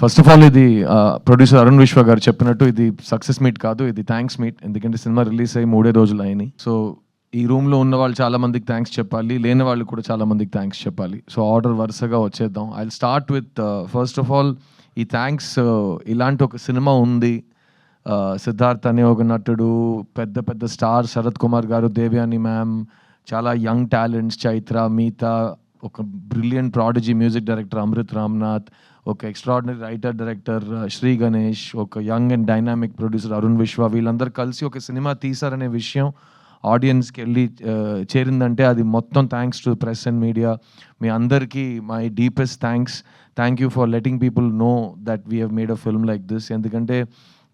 First of all ఇది producer Arun Vishwa గారు చెప్పినట్టు ఇది సక్సెస్ మీట్ కాదు ఇది థ్యాంక్స్ మీట్ ఎందుకంటే సినిమా రిలీజ్ అయ్యి మూడే రోజులు అయినాయి సో ఈ రూమ్లో ఉన్న వాళ్ళు చాలా మందికి థ్యాంక్స్ చెప్పాలి లేని వాళ్ళు కూడా చాలా మందికి థ్యాంక్స్ చెప్పాలి. సో ఆర్డర్ వరుసగా వచ్చేద్దాం. I start with first of all ఈ థ్యాంక్స్ uh, ఇలాంటి ఒక సినిమా ఉంది. Uh, సిద్ధార్థ్ అనే ఒక నటుడు పెద్ద పెద్ద స్టార్ శరత్ కుమార్ గారు దేవ్యాని మ్యామ్ చాలా యంగ్ టాలెంట్స్ చైత్ర మీతా ఒక brilliant prodigy music director Amrit Ramnath ఒక extraordinary writer director Shri Ganesh ఒక young and dynamic producer Arun Vishwa వీళ్ళందరూ కలిసి ఒక సినిమా తీశారనే విషయం ఆడియన్స్కి వెళ్ళి uh, చేరిందంటే అది మొత్తం thanks to press and media మీ అందరికీ my deepest thanks thank you for letting people know that we have made a film like this ఎందుకంటే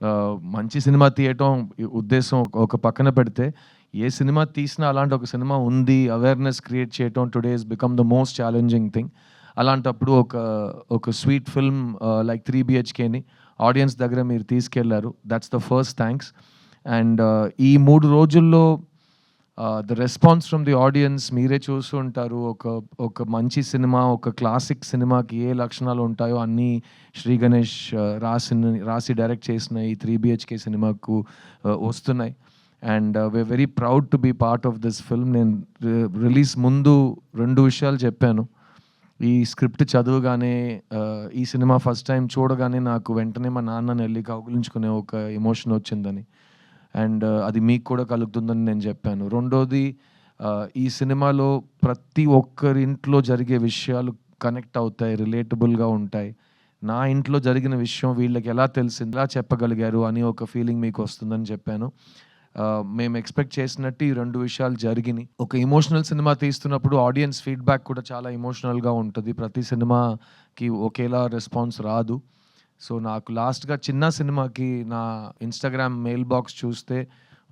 uh, మంచి సినిమా తీయటం ఉద్దేశం ఒక- ఒక పక్కన పెడితే ఏ సినిమా తీసినా అలాంటి ఒక సినిమా ఉంది అవేర్నెస్ క్రియేట్ చేయటం today is become the most challenging thing అలాంటప్పుడు ఒక ఒక స్వీట్ ఫిల్మ్ లైక్ త్రీ బిహెచ్కేని ఆడియన్స్ దగ్గర మీరు తీసుకెళ్ళారు. That's the first thanks and ఈ మూడు రోజుల్లో the response from the audience మీరే చూస్తూ ఉంటారు. ఒక ఒక మంచి సినిమా ఒక క్లాసిక్ సినిమాకి ఏ లక్షణాలు ఉంటాయో అన్నీ శ్రీ గణేష్ uh, రాసిన రాసి డైరెక్ట్ చేసిన ఈ త్రీ బిహెచ్కే సినిమాకు uh, వస్తున్నాయి. And we're very proud to be part of this film నేను uh, రిలీజ్ ముందు రెండు విషయాలు చెప్పాను. ఈ స్క్రిప్ట్ చదువుగానే ఈ సినిమా ఫస్ట్ టైం చూడగానే నాకు వెంటనే మా నాన్నని వెళ్ళి కౌగులించుకునే ఒక ఎమోషన్ వచ్చిందని. అండ్ అది మీకు కూడా కలుగుతుందని నేను చెప్పాను. రెండోది ఈ సినిమాలో ప్రతి ఒక్కరి ఇంట్లో జరిగే విషయాలు కనెక్ట్ అవుతాయి రిలేటబుల్గా ఉంటాయి. నా ఇంట్లో జరిగిన విషయం వీళ్ళకి ఎలా తెలిసింది ఎలా చెప్పగలిగారు అని ఒక ఫీలింగ్ మీకు వస్తుందని చెప్పాను. మేము ఎక్స్పెక్ట్ చేసినట్టు ఈ రెండు విషయాలు జరిగినాయి. ఒక ఇమోషనల్ సినిమా తీస్తున్నప్పుడు ఆడియన్స్ ఫీడ్బ్యాక్ కూడా చాలా ఇమోషనల్గా ఉంటుంది. ప్రతి సినిమాకి ఒకేలా రెస్పాన్స్ రాదు. సో నాకు లాస్ట్గా చిన్న సినిమాకి నా ఇన్స్టాగ్రామ్ మెయిల్ బాక్స్ చూస్తే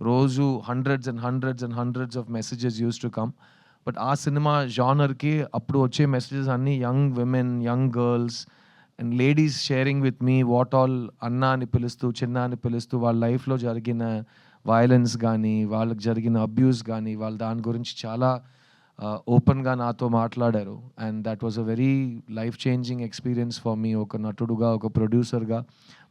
రోజు hundreds and hundreds and hundreds of messages used to come but ఆ సినిమా జానర్కి అప్పుడు వచ్చే మెసేజెస్ అన్నీ young women young girls and ladies sharing with me what all అన్న అని పిలుస్తూ చిన్న అని పిలుస్తూ వాళ్ళ లైఫ్లో జరిగిన వైలెన్స్ కానీ వాళ్ళకి జరిగిన అబ్యూస్ కానీ వాళ్ళు దాని గురించి చాలా ఓపెన్గా నాతో మాట్లాడారు. And that was a very life changing experience for me ఒక నటుడుగా ఒక ప్రొడ్యూసర్గా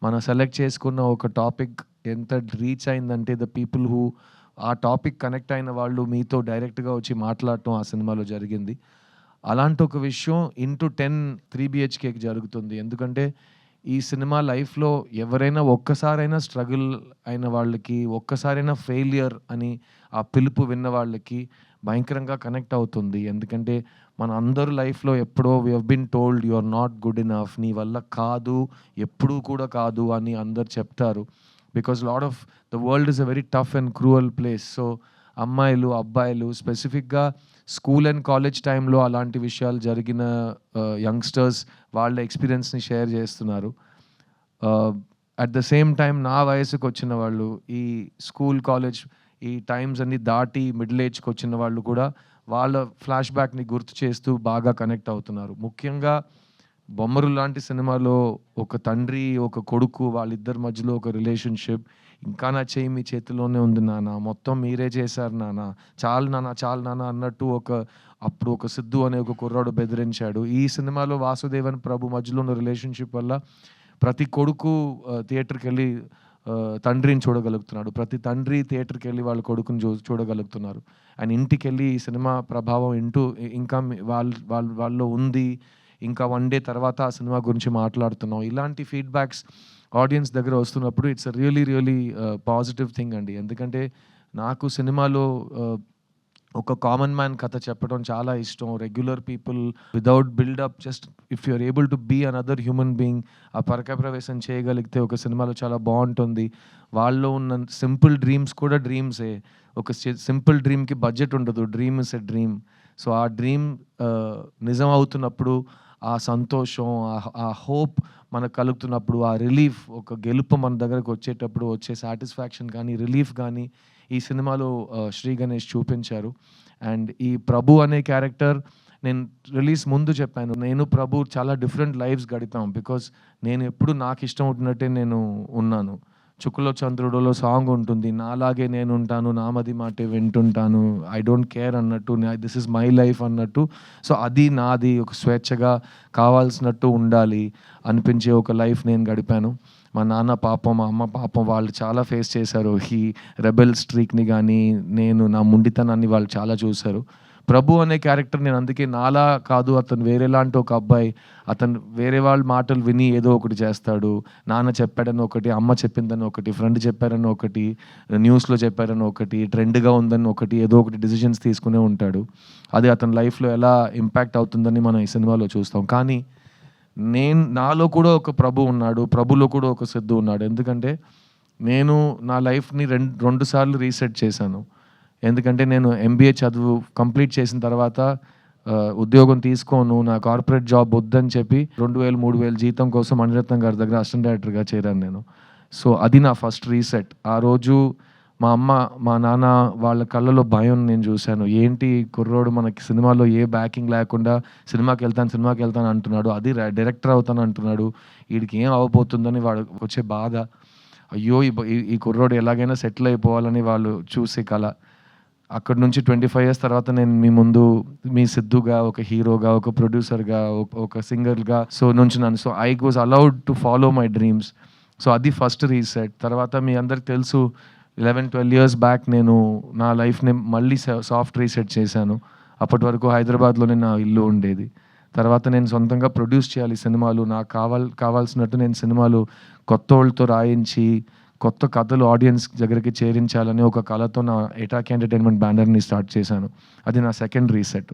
మనం సెలెక్ట్ చేసుకున్న ఒక టాపిక్ ఎంత రీచ్ అయిందంటే ద పీపుల్ హూ ఆ టాపిక్ కనెక్ట్ అయిన వాళ్ళు మీతో డైరెక్ట్గా వచ్చి మాట్లాడటం ఆ సినిమాలో జరిగింది. అలాంటి ఒక విషయం ఇంటూ టెన్ త్రీ బిహెచ్కేకి జరుగుతుంది. ఎందుకంటే ఈ సినిమా లైఫ్లో ఎవరైనా ఒక్కసారైనా స్ట్రగుల్ అయిన వాళ్ళకి ఒక్కసారైనా ఫెయిలియర్ అని ఆ పిలుపు విన్న వాళ్ళకి భయంకరంగా కనెక్ట్ అవుతుంది. ఎందుకంటే మన అందరు లైఫ్లో ఎప్పుడో we been told you are not good enough నీ వల్ల కాదు ఎప్పుడూ కూడా కాదు అని అందరు చెప్తారు. Because lot of the world is a very tough and cruel place so అమ్మాయిలు అబ్బాయిలు స్పెసిఫిక్గా స్కూల్ అండ్ కాలేజ్ టైంలో అలాంటి విషయాలు జరిగిన యంగ్స్టర్స్ వాళ్ళ ఎక్స్పీరియన్స్ని షేర్ చేస్తున్నారు. అట్ ద సేమ్ టైం నా వయసుకు వచ్చిన వాళ్ళు ఈ స్కూల్ కాలేజ్ ఈ టైమ్స్ అన్ని దాటి మిడిల్ ఏజ్కి వచ్చిన వాళ్ళు కూడా వాళ్ళ ఫ్లాష్ బ్యాక్ని గుర్తు చేస్తూ బాగా కనెక్ట్ అవుతున్నారు. ముఖ్యంగా బొమ్మరు లాంటి సినిమాలో ఒక తండ్రి ఒక కొడుకు వాళ్ళిద్దరి మధ్యలో ఒక రిలేషన్షిప్ ఇంకా నా చేయి మీ చేతిలోనే ఉంది నాన్న మొత్తం మీరే చేశారు నాన్న చాలు నాన్న చాలు నాన్న అన్నట్టు ఒక అప్పుడు ఒక సిద్ధు అనే ఒక కుర్రాడు బెదిరించాడు. ఈ సినిమాలో వాసుదేవన్ ప్రభు మధ్యలో ఉన్న రిలేషన్షిప్ వల్ల ప్రతి కొడుకు థియేటర్కి వెళ్ళి తండ్రిని చూడగలుగుతున్నాడు. ప్రతి తండ్రి థియేటర్కి వెళ్ళి వాళ్ళ కొడుకుని చూ చూడగలుగుతున్నారు. అండ్ ఇంటికి వెళ్ళి ఈ సినిమా ప్రభావం ఇంటూ ఇంకా వాళ్ళ వాళ్ళ వాళ్ళలో ఉంది. ఇంకా వన్ డే తర్వాత ఆ సినిమా గురించి మాట్లాడుతున్నాం. ఇలాంటి ఫీడ్బ్యాక్స్ ఆడియన్స్ దగ్గర వస్తున్నప్పుడు it's really really positive thing అండి. ఎందుకంటే నాకు సినిమాలో ఒక కామన్ మ్యాన్ కథ చెప్పడం చాలా ఇష్టం. Regular people without buildup just if you're able to be another human being ఆ పరక ప్రవేశం చేయగలిగితే ఒక సినిమాలో చాలా బాగుంటుంది. వాళ్ళలో ఉన్న సింపుల్ డ్రీమ్స్ కూడా డ్రీమ్సే ఒక సింపుల్ డ్రీమ్కి బడ్జెట్ ఉండదు. Dream is a dream so ఆ డ్రీమ్ నిజం అవుతున్నప్పుడు ఆ సంతోషం ఆ- ఆ హోప్ మనకు కలుగుతున్నప్పుడు ఆ రిలీఫ్ ఒక గెలుపు మన దగ్గరకు వచ్చేటప్పుడు వచ్చే సాటిస్ఫాక్షన్ కానీ రిలీఫ్ కానీ ఈ సినిమాలో శ్రీ గణేష్ చూపించారు. అండ్ ఈ ప్రభు అనే క్యారెక్టర్ నేను రిలీజ్ ముందు చెప్పాను. నేను ప్రభు చాలా డిఫరెంట్ లైఫ్స్ గడిపాం. బికాస్ నేను ఎప్పుడు నాకు ఇష్టం ఉంటున్నట్టే నేను ఉన్నాను. చుక్కలో చంద్రుడులో సాంగ్ ఉంటుంది నాలాగే నేను ఉంటాను నామది మాటే వింటుంటాను ఐ డోంట్ కేర్ అన్నట్టు దిస్ ఇస్ మై లైఫ్ అన్నట్టు. సో అది నాది ఒక స్వేచ్ఛగా కావాల్సినట్టు ఉండాలి అనిపించే ఒక లైఫ్ నేను గడిపాను. మా నాన్న పాపం మా అమ్మ పాపం వాళ్ళు చాలా ఫేస్ చేశారు. ఈ రెబెల్ స్ట్రీక్ని కానీ నేను నా ముండితనాన్ని వాళ్ళు చాలా చూశారు. ప్రభు అనే క్యారెక్టర్ నేను అందుకే నాలా కాదు అతను వేరేలాంటి ఒక అబ్బాయి అతను వేరే వాళ్ళ మాటలు విని ఏదో ఒకటి చేస్తాడు. నాన్న చెప్పాడని ఒకటి అమ్మ చెప్పిందని ఒకటి ఫ్రెండ్ చెప్పారని ఒకటి న్యూస్లో చెప్పారని ఒకటి ట్రెండ్గా ఉందని ఒకటి ఏదో ఒకటి డిసిషన్స్ తీసుకునే ఉంటాడు. అది అతని లైఫ్లో ఎలా ఇంపాక్ట్ అవుతుందని మనం ఈ సినిమాలో చూస్తాం. కానీ నేను నాలో కూడా ఒక ప్రభు ఉన్నాడు ప్రభులో కూడా ఒక సిద్ధు ఉన్నాడు. ఎందుకంటే నేను నా లైఫ్ని రెండు రెండు సార్లు రీసెట్ చేశాను. ఎందుకంటే నేను ఎంబీఏ చదువు కంప్లీట్ చేసిన తర్వాత ఉద్యోగం తీసుకోను నా కార్పొరేట్ జాబ్ వద్దని చెప్పి రెండు వేలు మూడు వేలు జీతం కోసం మణిరత్నం గారి దగ్గర అసిస్టెంట్ డైరెక్టర్గా చేరాను నేను. సో అది నా ఫస్ట్ రీసెట్. ఆ రోజు మా అమ్మ మా నాన్న వాళ్ళ కళ్ళలో భయం నేను చూశాను. ఏంటి కుర్రోడు మనకి సినిమాలో ఏ బ్యాకింగ్ లేకుండా సినిమాకి వెళ్తాను సినిమాకి వెళ్తాను అంటున్నాడు. అది డైరెక్టర్ అవుతాను అంటున్నాడు. వీడికి ఏం అవ్వబోతుందని వాడు వచ్చే బాధ. అయ్యో ఈ- ఈ కుర్రోడు ఎలాగైనా సెటిల్ అయిపోవాలని వాళ్ళు చూసే కళ. అక్కడ నుంచి ట్వంటీ ఫైవ్ ఇయర్స్ తర్వాత నేను మీ ముందు మీ సిద్ధుగా ఒక హీరోగా ఒక ప్రొడ్యూసర్గా ఒక సింగర్గా so నుంచున్నాను so I was allowed to follow my dreams so అది ఫస్ట్ రీసెట్ తర్వాత మీ అందరికి తెలుసు లెవెన్ ట్వెల్వ్ ఇయర్స్ బ్యాక్ నేను నా లైఫ్ని మళ్ళీ సాఫ్ట్ రీసెట్ చేశాను. అప్పటి వరకు హైదరాబాద్లోనే నా ఇల్లు ఉండేది. తర్వాత నేను సొంతంగా ప్రొడ్యూస్ చేయాలి సినిమాలు నాకు కావాల్ కావాల్సినట్టు నేను సినిమాలు కొత్త వాళ్ళతో రాయించి కొత్త కథలు ఆడియన్స్ దగ్గరికి చేరించాలని ఒక కళతో నా ఎటాక్ ఎంటర్టైన్మెంట్ బ్యానర్ని స్టార్ట్ చేశాను. అది నా సెకండ్ రీసెట్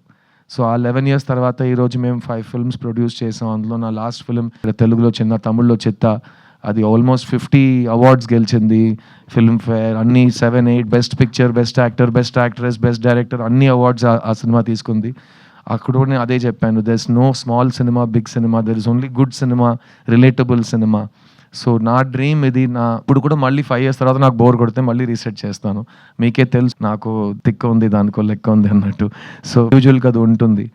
సో ఆ లెవెన్ ఇయర్స్ తర్వాత ఈరోజు మేము ఫైవ్ ఫిల్మ్స్ ప్రొడ్యూస్ చేసాం. అందులో నా లాస్ట్ ఫిల్మ్ తెలుగులో చిన్న తమిళ్ళో చెత్త. అది ఆల్మోస్ట్ ఫిఫ్టీ అవార్డ్స్ గెలిచింది. ఫిల్మ్ఫేర్ అన్ని seven eight best picture best actor best actress best director అన్ని అవార్డ్స్ ఆ సినిమా తీసుకుంది. అక్కడ నేను అదే చెప్పాను. There is no small cinema big cinema there is only good cinema relatable cinema so నా డ్రీమ్ ఇది నా ఇప్పుడు కూడా మళ్ళీ ఫైవ్ ఇయర్స్ తర్వాత నాకు బోర్ కొడితే మళ్ళీ రీసెట్ చేస్తాను. మీకే తెలుసు నాకు తిక్క ఉంది దానికో లెక్క ఉంది అన్నట్టు. సో యూజువల్గా అది ఉంటుంది.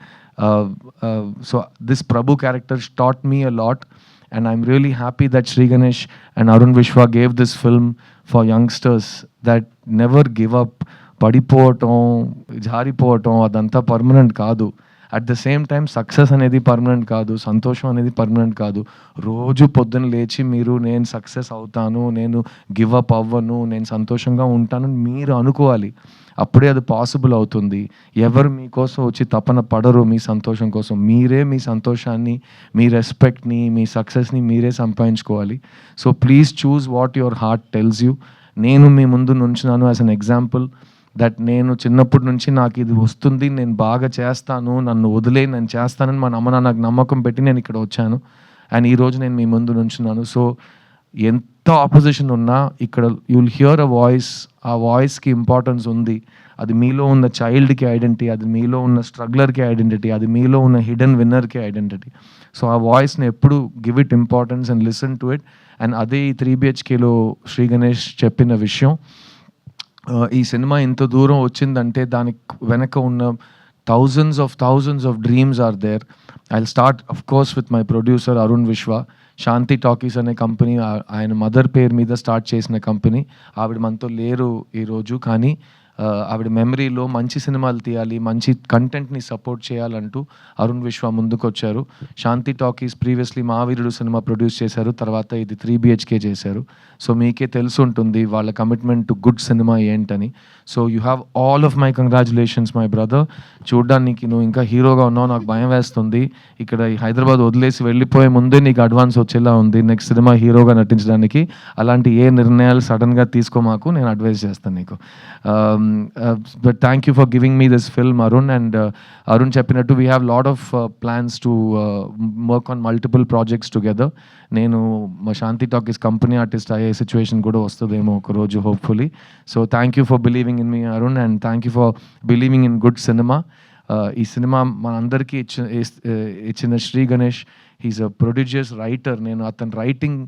So this Prabhu character start me a lot and I'm really happy that Shri Ganesh and Arun Vishwa gave this film for youngsters that never give up పడిపోవటం జారిపోవటం అదంతా పర్మనెంట్ కాదు. At the same time success అనేది permanent కాదు సంతోషం అనేది permanent కాదు. రోజు పొద్దున లేచి మీరు నేను సక్సెస్ అవుతాను నేను గివ్ అప్ అవ్వను నేను సంతోషంగా ఉంటాను మీరు అనుకోవాలి. అప్పుడే అది పాసిబుల్ అవుతుంది. ఎవరు మీకోసం వచ్చి తపన పడరు మీ సంతోషం కోసం. మీరే మీ సంతోషాన్ని మీ రెస్పెక్ట్ని మీ సక్సెస్ని మీరే సంపాదించుకోవాలి. So please choose what your heart tells you నేను మీ ముందు నుంచున్నాను యాజ్ అన్ ఎగ్జాంపుల్ దట్ నేను చిన్నప్పటి నుంచి నాకు ఇది వస్తుంది నేను బాగా చేస్తాను నన్ను వదిలే నేను చేస్తానని మా అమ్మ నాన్న నాకు నమ్మకం పెట్టి నేను ఇక్కడ వచ్చాను. అండ్ ఈరోజు నేను మీ ముందు నుంచున్నాను. సో ఎంత ఆపోజిషన్ ఉన్నా ఇక్కడ యుల్ హియర్ అ వాయిస్ ఆ వాయిస్కి ఇంపార్టెన్స్ ఉంది. అది మీలో ఉన్న చైల్డ్కి ఐడెంటిటీ అది మీలో ఉన్న స్ట్రగ్లర్కి ఐడెంటిటీ అది మీలో ఉన్న హిడెన్ విన్నర్కి ఐడెంటిటీ సో ఆ వాయిస్ని ఎప్పుడు give it importance and listen to it and అదే ఈ త్రీ బిహెచ్కేలో శ్రీ గణేష్ చెప్పిన విషయం. ఈ సినిమా ఇంత దూరం వచ్చిందంటే దానికి వెనక ఉన్న thousands of thousands of dreams are there I start of course with my producer Arun Vishwa Shanti Talkies అనే కంపెనీ ఆయన మదర్ పేరు మీద స్టార్ట్ చేసిన కంపెనీ ఆవిడ మనతో లేరు ఈరోజు కానీ ఆవిడ మెమరీలో మంచి సినిమాలు తీయాలి మంచి కంటెంట్ని సపోర్ట్ చేయాలంటూ అరుణ్ విశ్వ ముందుకొచ్చారు. Shanti Talkies previously Mahaveerudu cinema produce చేశారు తర్వాత ఇది త్రీ బిహెచ్కే చేశారు. సో మీకే తెలిసి ఉంటుంది వాళ్ళ కమిట్మెంట్ టు గుడ్ సినిమా ఏంటని. So you have all of my congratulations my brother చూడడానికి నువ్వు ఇంకా హీరోగా ఉన్నావు నాకు భయం వేస్తుంది. ఇక్కడ ఈ హైదరాబాద్ వదిలేసి వెళ్ళిపోయే ముందే నీకు అడ్వాన్స్ వచ్చేలా ఉంది. నెక్స్ట్ సినిమా హీరోగా నటించడానికి అలాంటి ఏ నిర్ణయాలు సడన్గా తీసుకోమాకు నేను అడ్వైస్ చేస్తాను నీకు. But thank you for giving me this film Arun and Arun చెప్పినట్టు we have lot of plans to work on multiple projects together నేను మా శాంతి టాకీస్ కంపెనీ ఆర్టిస్ట్ అయ్యే సిచ్యువేషన్ కూడా వస్తుందేమో ఒక రోజు hopefully so thank you for believing in me Arun and thank you for believing in good cinema ఈ cinema మనందరికీ ఇచ్చిన ఇచ్చిన Shri Ganesh. He's a prodigious writer నేను అతని రైటింగ్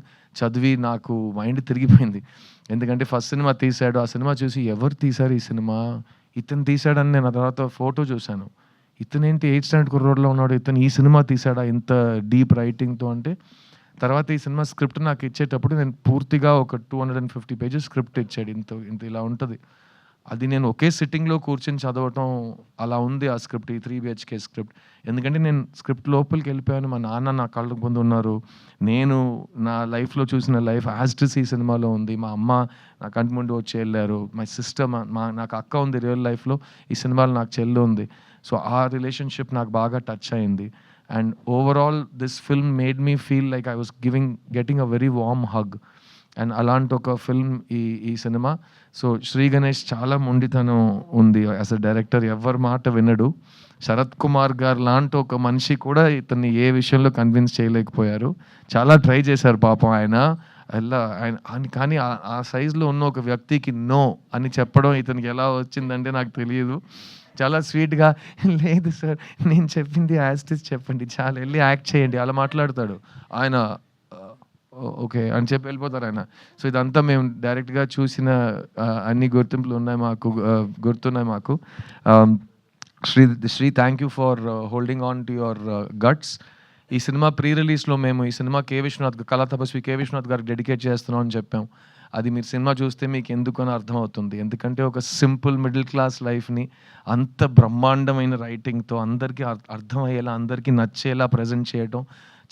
చదివి నాకు మైండ్ తిరిగిపోయింది. ఎందుకంటే ఫస్ట్ సినిమా తీశాడు ఆ సినిమా చూసి ఎవరు తీశారు ఈ సినిమా? ఇతను తీశాడని నేను ఆ తర్వాత ఫోటో చూశాను. ఇతను ఏంటి ఎయిత్ స్టాండర్డ్ కుర్రోడ్లో ఉన్నాడు ఇతను ఈ సినిమా తీశాడా? ఇంత డీప్ రైటింగ్తో అంటే. తర్వాత ఈ సినిమా స్క్రిప్ట్ నాకు ఇచ్చేటప్పుడు నేను పూర్తిగా ఒక two hundred and fifty pages script ఇచ్చాడు. ఇంత ఇంత ఇలా ఉంటుంది. అది నేను ఒకే సిట్టింగ్లో కూర్చొని చదవటం అలా ఉంది ఆ స్క్రిప్ట్ ఈ త్రీ బిహెచ్కే స్క్రిప్ట్. ఎందుకంటే నేను స్క్రిప్ట్ లోపలికి వెళ్ళిపోయాను మా నాన్న నా కళ్ళకు ముందు ఉన్నారు. నేను నా లైఫ్లో చూసిన లైఫ్ యాజ్టిస్ ఈ సినిమాలో ఉంది. మా అమ్మ నా కంటి ముందు వచ్చి వెళ్ళారు. మై సిస్టర్ మా నాకు అక్క ఉంది రియల్ లైఫ్లో ఈ సినిమాలో నాకు చెల్లి ఉంది. సో ఆ రిలేషన్షిప్ నాకు బాగా టచ్ అయింది. And overall this film made me feel like I was giving getting a very warm hug and అలాంటి ఒక ఫిల్మ్ ఈ ఈ సినిమా. సో శ్రీ గణేష్ చాలా మొండితనం ఉంది. యాజ్ అ డైరెక్టర్ ఎవరి మాట వినడు. శరత్ కుమార్ గారు లాంటి ఒక మనిషి కూడా ఇతన్ని ఏ విషయంలో కన్విన్స్ చేయలేకపోయారు. చాలా ట్రై చేశారు పాపం ఆయన. ఎలా ఆయన కానీ ఆ- సైజులో ఉన్న ఒక వ్యక్తికి నో అని చెప్పడం ఇతనికి ఎలా వచ్చిందంటే నాకు తెలియదు. చాలా స్వీట్గా లేదు సార్ నేను చెప్పింది యాస్టిస్ చెప్పండి. చాలా వెళ్ళి యాక్ట్ చేయండి. అలా మాట్లాడతాడు. ఆయన ఓకే అని చెప్పి వెళ్ళిపోతారు ఆయన. సో ఇదంతా మేము డైరెక్ట్గా చూసిన అన్ని గుర్తింపులు ఉన్నాయి మాకు గుర్తున్నాయి మాకు. Shri Shri thank you for holding on to your guts ఈ సినిమా ప్రీ రిలీజ్లో మేము ఈ సినిమా కే విశ్వనాథ్ కళా తపస్వి కే విశ్వనాథ్ గారికి డెడికేట్ చేస్తున్నాం అని చెప్పాం. అది మీరు సినిమా చూస్తే మీకు ఎందుకు అని అర్థమవుతుంది. ఎందుకంటే ఒక సింపుల్ మిడిల్ క్లాస్ లైఫ్ని అంత బ్రహ్మాండమైన రైటింగ్తో అందరికీ అర్థమయ్యేలా అందరికీ నచ్చేలా ప్రజెంట్ చేయడం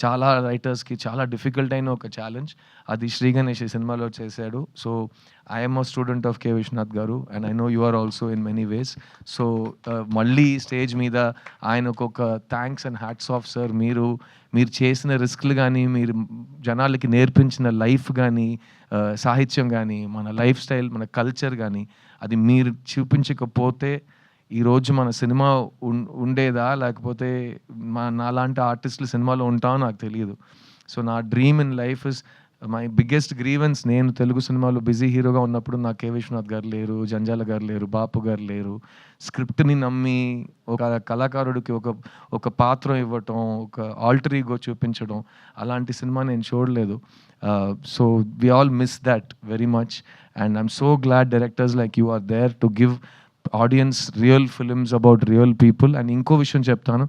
చాలా రైటర్స్కి చాలా డిఫికల్ట్ అయిన ఒక ఛాలెంజ్ అది శ్రీ గణేష్ ఈ సినిమాలో చేశాడు. So I'm a student of K Vishwanath garu and I know you are also in many ways so మళ్ళీ స్టేజ్ మీద ఆయనకు ఒక thanks and hats off sir మీరు మీరు చేసిన రిస్క్లు కానీ మీరు జనాలకి నేర్పించిన లైఫ్ కానీ uh, సాహిత్యం కానీ మన లైఫ్ స్టైల్ మన కల్చర్ కానీ అది మీరు చూపించకపోతే ఈరోజు మన సినిమా ఉండేదా? లేకపోతే మా నాలాంటి ఆర్టిస్టులు సినిమాలో ఉంటామో నాకు తెలియదు. సో నా dream in life is my biggest grievance నేను తెలుగు సినిమాలో బిజీ హీరోగా ఉన్నప్పుడు నా కే విశ్వనాథ్ గారు లేరు జంజాల గారు లేరు బాపు గారు లేరు. స్క్రిప్ట్ని నమ్మి ఒక కళాకారుడికి ఒక ఒక పాత్ర ఇవ్వటం ఒక ఆల్టర్ ఈగో చూపించడం అలాంటి సినిమా నేను చూడలేదు. So we all miss that very much and I'm so glad directors like you are there to give audience real films about real people and ఇంకో విషయం చెప్తాను.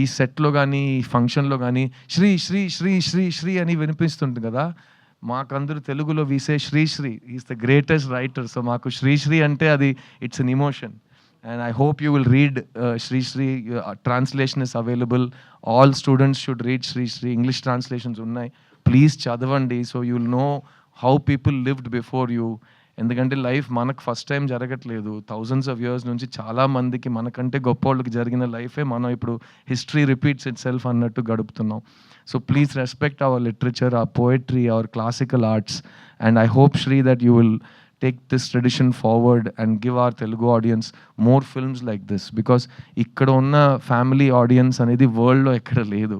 ఈ సెట్లో కానీ ఈ ఫంక్షన్లో కానీ శ్రీ శ్రీ శ్రీ శ్రీ శ్రీ అని వినిపిస్తుంది కదా. మాకందరూ తెలుగులో వీసే Sri Sri is the greatest writer so మాకు శ్రీశ్రీ అంటే అది it's an emotion and I hope you will read Sri Sri translation is available all students should read Sri Sri English translations ఉన్నాయి. ప్లీజ్ చదవండి. So you'll know how people lived before you ఎందుకంటే life మనకు first time జరగట్లేదు. Thousands of years నుంచి చాలా మందికి మనకంటే గొప్ప వాళ్ళకి జరిగిన లైఫే మనం ఇప్పుడు హిస్టరీ రిపీట్స్ ఇట్ సెల్ఫ్ అన్నట్టు గడుపుతున్నాం. So please respect our literature our poetry our classical arts and I hope Shri that you will take this tradition forward and give our Telugu audience more films like this because ఇక్కడ ఉన్న family audience అనేది వరల్డ్లో ఎక్కడ లేదు.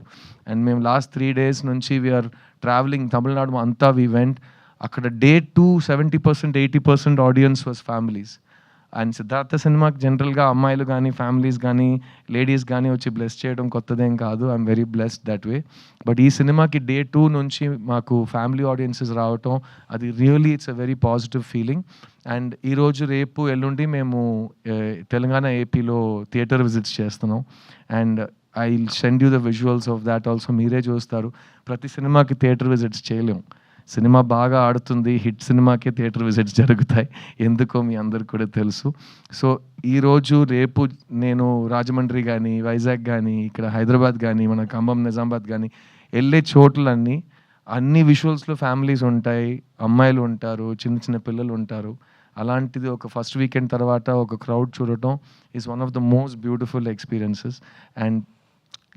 And మేము last three days నుంచి we are travelling Tamil Nadu అంతా we went అక్కడ day two seventy percent eighty percent audience was families and Siddhartha సినిమాకి జనరల్గా అమ్మాయిలు కానీ ఫ్యామిలీస్ కానీ లేడీస్ కానీ వచ్చి బ్లెస్ చేయడం కొత్తదేం కాదు. I'm very blessed that way but ఈ సినిమాకి డే టూ నుంచి మాకు ఫ్యామిలీ ఆడియన్సెస్ రావటం అది really it's a very positive feeling and ఈరోజు రేపు ఎల్లుండి మేము తెలంగాణ ఏపీలో థియేటర్ విజిట్స్ చేస్తున్నాం. And I send you the visuals of that also మీరే చూస్తారు. ప్రతి సినిమాకి థియేటర్ విజిట్స్ చేయలేం. సినిమా బాగా ఆడుతుంది హిట్ సినిమాకే థియేటర్ విజిట్స్ జరుగుతాయి. ఎందుకో మీ అందరికి కూడా తెలుసు. సో ఈరోజు రేపు నేను రాజమండ్రి కానీ వైజాగ్ కానీ ఇక్కడ హైదరాబాద్ కానీ మన ఖమ్మం నిజామాబాద్ కానీ వెళ్ళే చోట్లన్నీ అన్ని విజువల్స్లో ఫ్యామిలీస్ ఉంటాయి అమ్మాయిలు ఉంటారు చిన్న చిన్న పిల్లలు ఉంటారు. అలాంటిది ఒక ఫస్ట్ వీకెండ్ తర్వాత ఒక క్రౌడ్ చూడటం is one of the most beautiful experiences and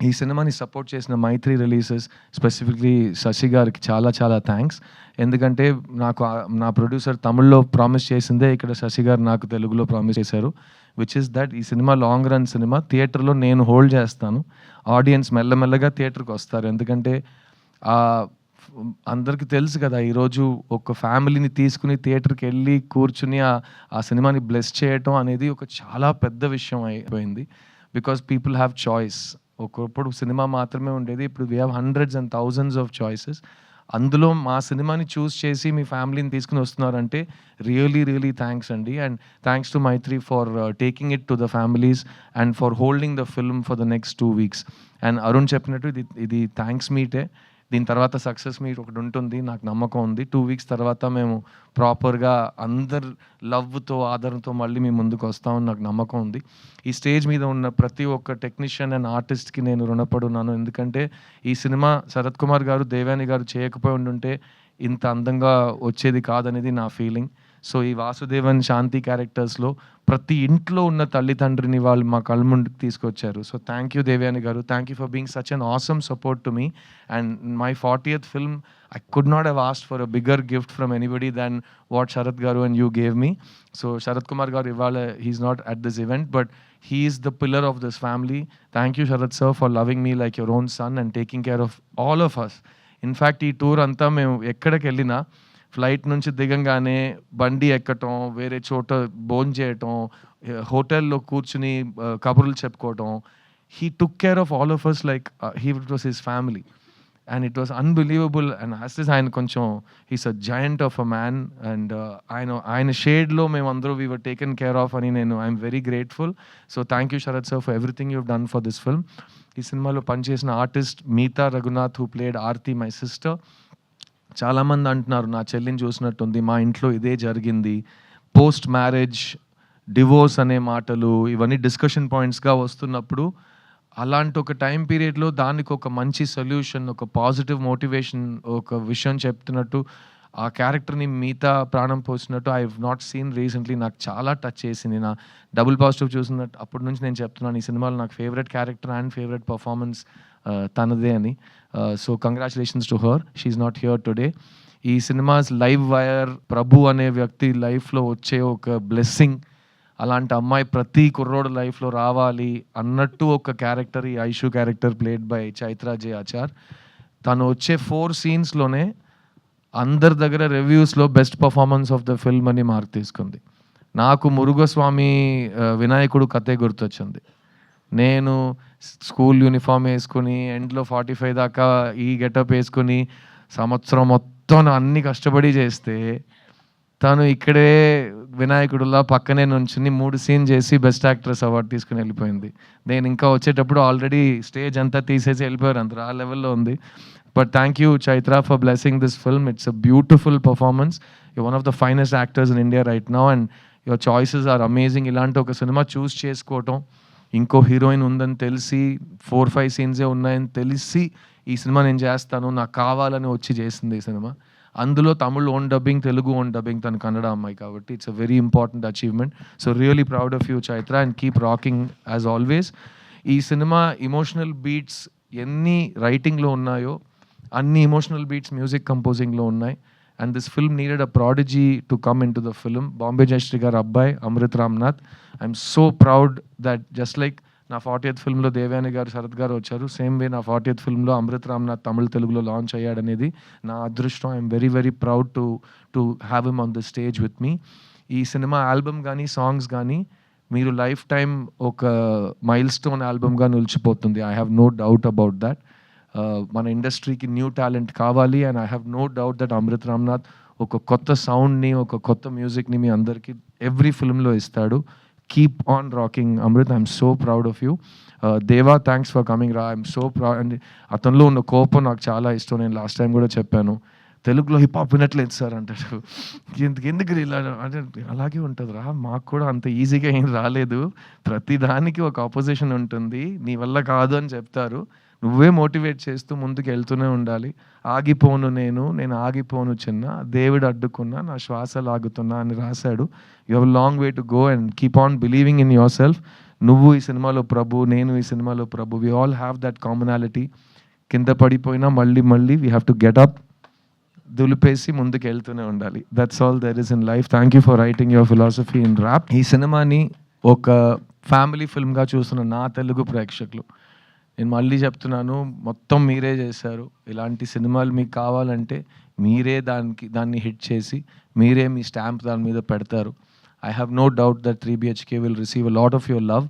ఈ సినిమాని సపోర్ట్ చేసిన మైత్రి రిలీజెస్ స్పెసిఫిక్లీ శశి గారికి చాలా చాలా థ్యాంక్స్ ఎందుకంటే నాకు నా ప్రొడ్యూసర్ తమిళ్ళో ప్రామిస్ చేసిందే ఇక్కడ శశి గారు నాకు తెలుగులో ప్రామిస్ చేశారు విచ్ ఇస్ దట్ ఈ సినిమా లాంగ్ రన్ సినిమా థియేటర్లో నేను హోల్డ్ చేస్తాను. ఆడియన్స్ మెల్లమెల్లగా థియేటర్కి వస్తారు. ఎందుకంటే అందరికీ తెలుసు కదా ఈరోజు ఒక ఫ్యామిలీని తీసుకుని థియేటర్కి వెళ్ళి కూర్చుని ఆ ఆ సినిమాని బ్లెస్ చేయటం అనేది ఒక చాలా పెద్ద విషయం అయిపోయింది. బికాస్ పీపుల్ హ్యావ్ చాయిస్ ఒకప్పుడు సినిమా మాత్రమే ఉండేది. ఇప్పుడు we have hundreds and thousands of choices అందులో మా సినిమాని చూస్ చేసి మీ ఫ్యామిలీని తీసుకుని వస్తున్నారంటే రియలీ రియలీ థ్యాంక్స్ అండి. And thanks to Mythri for taking it to the families and for holding the film for the next two weeks and Arun చెప్పినట్టు ఇది ఇది థ్యాంక్స్ మీటే దీని తర్వాత సక్సెస్ మీట్ ఒకటి ఉంటుంది నాకు నమ్మకం ఉంది. టూ వీక్స్ తర్వాత మేము ప్రాపర్గా అందరు లవ్తో ఆదరణతో మళ్ళీ మీ ముందుకు వస్తామని నాకు నమ్మకం ఉంది. ఈ స్టేజ్ మీద ఉన్న ప్రతి ఒక్క టెక్నీషియన్ అండ్ ఆర్టిస్ట్కి నేను రుణపడి ఉన్నాను ఎందుకంటే ఈ సినిమా శరత్ కుమార్ గారు దేవాని గారు చేయకపోయి ఉండుంటే ఇంత అందంగా వచ్చేది కాదనేది నా ఫీలింగ్. సో ఈ వాసుదేవన్ శాంతి క్యారెక్టర్స్లో ప్రతి ఇంట్లో ఉన్న తల్లిదండ్రిని వాళ్ళు మా కళ్ళ ముందుకు తీసుకొచ్చారు. So thank you Devyani garu. Thank you for being such an awesome support to me. And my fortieth film I could not have asked for a bigger gift from anybody than what Sharath garu and you gave me. So Sharath Kumar garu ఇవాళ he's not at this event but he's the pillar of this family. Thank you Sharath sir for loving me like your own son and taking care of all of us in fact ఈ tour అంతా మేము ఎక్కడికి వెళ్ళినా flight నుంచి దిగంగానే బండి ఎక్కటం వేరే చోట భోజనం చేయటం హోటల్లో కూర్చుని కబుర్లు చెప్పుకోవటం. He took care of all of us like he it was his family and it was unbelievable and హస్టిస్ ఆయన కొంచెం he's a giant of a man and ఆయన ఆయన షేడ్లో మేము అందరూ we were taken care of అని నేను I'm very grateful so thank you Sharath sir for everything you done for this film ఈ సినిమాలో పనిచేసిన artist Meetha Raghunath who played Aarthi my sister చాలామంది అంటున్నారు నా చెల్లిని చూసినట్టుంది మా ఇంట్లో ఇదే జరిగింది. పోస్ట్ మ్యారేజ్ డివోర్స్ అనే మాటలు ఇవన్నీ డిస్కషన్ పాయింట్స్గా వస్తున్నప్పుడు అలాంటి ఒక టైం పీరియడ్లో దానికి ఒక మంచి సొల్యూషన్ ఒక పాజిటివ్ మోటివేషన్ ఒక విషయం చెప్తున్నట్టు ఆ క్యారెక్టర్ని మిగతా ప్రాణం పోసినట్టు I uh not seen recently నాకు చాలా టచ్ చేసింది. నా డబుల్ పాజిటివ్ చూసినట్టు అప్పటి నుంచి నేను చెప్తున్నాను ఈ సినిమాలో నాకు favourite character and favourite performance తనదే అని. So congratulations to her she's not here today ఈ సినిమాస్ లైవ్ వైర్ ప్రభు అనే వ్యక్తి లైఫ్లో వచ్చే ఒక బ్లెస్సింగ్ అలాంటి అమ్మాయి ప్రతి కుర్రోడు లైఫ్లో రావాలి అన్నట్టు ఒక క్యారెక్టర్ ఈ Aishu character played by Chaithra J Achar తను వచ్చే ఫోర్ సీన్స్లోనే అందరి దగ్గర రివ్యూస్లో best performance of the film అని మార్క్ తీసుకుంది. నాకు మురుగస్వామి వినాయకుడు కథే గుర్తొచ్చింది. నేను స్కూల్ యూనిఫామ్ వేసుకుని ఎండ్లో ఫార్టీ ఫైవ్ దాకా ఈ గెటప్ వేసుకుని సంవత్సరం మొత్తం అన్ని కష్టపడి చేస్తే తను ఇక్కడే వినాయకుడులా పక్కనే నుంచుని మూడు సీన్ చేసి బెస్ట్ యాక్ట్రెస్ అవార్డు తీసుకుని వెళ్ళిపోయింది. నేను ఇంకా వచ్చేటప్పుడు ఆల్రెడీ స్టేజ్ అంతా తీసేసి వెళ్ళిపోయారు అంత ఆ లెవెల్లో ఉంది. But thank you Chaithra for blessing this film it's a beautiful performance you one of the finest actors in India right now and your choices are amazing ఇలాంటి ఒక సినిమా చూస్ చేసుకోవటం. ఇంకో హీరోయిన్ ఉందని తెలిసి ఫోర్ ఫైవ్ సీన్సే ఉన్నాయని తెలిసి ఈ cinema నేను చేస్తాను నాకు కావాలని వచ్చి చేసింది ఈ సినిమా అందులో Tamil own dubbing Telugu own dubbing తను కన్నడ అమ్మాయి కాబట్టి it's a very important achievement so really proud of you Chaitra and keep rocking as always ఈ సినిమా ఇమోషనల్ బీట్స్ ఎన్ని రైటింగ్లో ఉన్నాయో అన్ని ఇమోషనల్ బీట్స్ మ్యూజిక్ కంపోజింగ్లో ఉన్నాయి. And this film needed a prodigy to come into the film Bombay Jayashri garu అబ్బాయి Amrit Ramnath I'm so proud that just like నా fortieth ఫిల్మ్లో Devayani garu Sarath garu వచ్చారు సేమ్ వే నా ఫార్టీయత్ ఫిల్మ్లో అమృత్ రామ్నాథ్ తమిళ తెలుగులో లాంచ్ అయ్యాడనేది నా అదృష్టం. I'm very very proud to to have him on the stage with me ఈ సినిమా ఆల్బమ్ కానీ సాంగ్స్ కానీ మీరు లైఫ్ టైం ఒక మైల్ స్టోన్ ఆల్బమ్గా నిలిచిపోతుంది. I have no doubt about that మన ఇండస్ట్రీకి న్యూ టాలెంట్ కావాలి and I have no doubt that Amrit Ramnath ఒక కొత్త సౌండ్ని ఒక కొత్త మ్యూజిక్ని మీ అందరికీ ఎవ్రీ ఫిల్మ్లో ఇస్తాడు. Keep on rocking Amrit I'm so proud of you Deva thanks for coming రా ఐఎమ్ సో ప్రౌడ్ అండ్ అతనిలో ఉన్న కోపం నాకు చాలా ఇష్టం. నేను లాస్ట్ టైం కూడా చెప్పాను. తెలుగులో హిప్ హాప్ వినట్లేదు సార్ అంటాడు. ఎందుకు ఎందుకు ఇలా? అంటే అలాగే ఉంటుంది రా. మాకు కూడా అంత ఈజీగా ఏం రాలేదు. ప్రతి దానికి ఒక ఆపోజిషన్ ఉంటుంది. నీ వల్ల కాదు అని చెప్తారు. నువ్వే మోటివేట్ చేస్తూ ముందుకు వెళ్తూనే ఉండాలి. ఆగిపోను నేను నేను ఆగిపోను చిన్న దేవుడు అడ్డుకున్నా నా శ్వాస లాగుతున్నా అని రాశాడు. You have long way to go and keep on believing in yourself నువ్వు ఈ సినిమాలో ప్రభు నేను ఈ సినిమాలో Prabhu. We all have that commonality కింద పడిపోయినా మళ్ళీ మళ్ళీ we have to get up దులిపేసి ముందుకు వెళ్తూనే ఉండాలి. That's all there is in life thank you for writing your philosophy in rap ఈ సినిమాని ఒక ఫ్యామిలీ ఫిల్మ్గా చూస్తున్న నా తెలుగు ప్రేక్షకులు. నేను మళ్ళీ చెప్తున్నాను మొత్తం మీరే చేశారు. ఇలాంటి సినిమాలు మీకు కావాలంటే మీరే దానికి దాన్ని హిట్ చేసి మీరే మీ స్టాంప్ దాని మీద పెడతారు. I have no doubt that three BHK will receive a lot of your love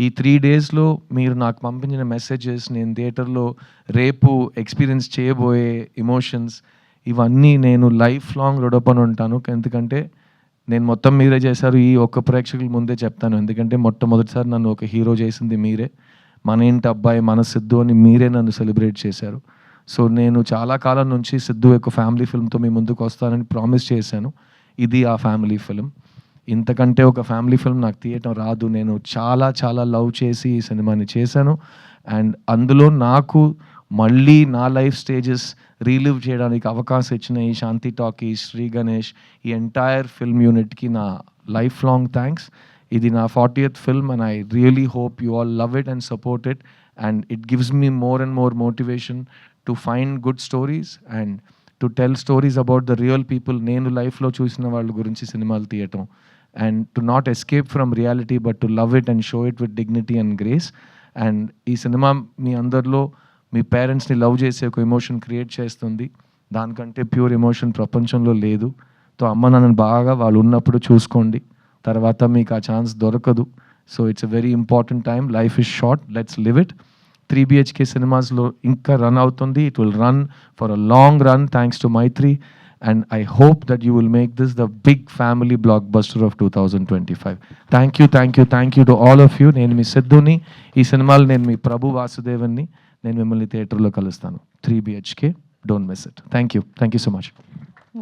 ఈ త్రీ డేస్లో మీరు నాకు పంపించిన మెసేజెస్ నేను థియేటర్లో రేపు ఎక్స్పీరియన్స్ చేయబోయే ఇమోషన్స్ ఇవన్నీ నేను లైఫ్ లాంగ్ రుడపని ఉంటాను. ఎందుకంటే నేను మొత్తం మీరే చేశారు ఈ ఒక్క ప్రేక్షకుల ముందే చెప్తాను. ఎందుకంటే మొట్టమొదటిసారి నన్ను ఒక హీరో చేసింది మీరే. మన ఇంటి అబ్బాయి మన సిద్ధు అని మీరే నన్ను సెలబ్రేట్ చేశారు. సో నేను చాలా కాలం నుంచి సిద్ధు యొక్క ఫ్యామిలీ ఫిల్మ్తో మీ ముందుకు వస్తానని ప్రామిస్ చేశాను. ఇది ఆ ఫ్యామిలీ ఫిల్మ్. ఇంతకంటే ఒక ఫ్యామిలీ ఫిల్మ్ నాకు తీయటం రాదు. నేను చాలా చాలా లవ్ చేసి ఈ సినిమాని చేశాను. అండ్ అందులో నాకు మళ్ళీ నా లైఫ్ స్టేజెస్ రీలివ్ చేయడానికి అవకాశం ఇచ్చిన ఈ శాంతి టాకీ శ్రీ గణేష్ ఈ ఎంటైర్ ఫిల్మ్ యూనిట్కి నా లైఫ్ లాంగ్ థ్యాంక్స్. ఇది నా fortieth film and I really hope you all love it and support it and it gives me more and more motivation to find good stories and to tell stories about the real people నేను లైఫ్లో చూసిన వాళ్ళ గురించి సినిమాలు తీయటం. And to not escape from reality but to love it and show it with dignity and grace and ఈ సినిమా మీ అందరిలో మీ పేరెంట్స్ని లవ్ చేసే ఒక ఎమోషన్ క్రియేట్ చేస్తుంది. దానికంటే ప్యూర్ ఎమోషన్ ప్రపంచంలో లేదు. సో అమ్మ నన్ను బాగా వాళ్ళు ఉన్నప్పుడు చూసుకోండి. తర్వాత మీకు ఆ ఛాన్స్ దొరకదు. So it's a very important time life is short let's live it three BHK సినిమాస్లో ఇంకా రన్ అవుతుంది. It will run for a long run thanks to Mythri and I hope that you will make this the big family blockbuster of two thousand twenty five thank you thank you thank you to all of you నేను మీ సిద్ధుని. ఈ సినిమాలు నేను మీ ప్రభు వాసుదేవన్ని. నేను మిమ్మల్ని థియేటర్లో కలుస్తాను. Three BHK don't miss it thank you thank you so much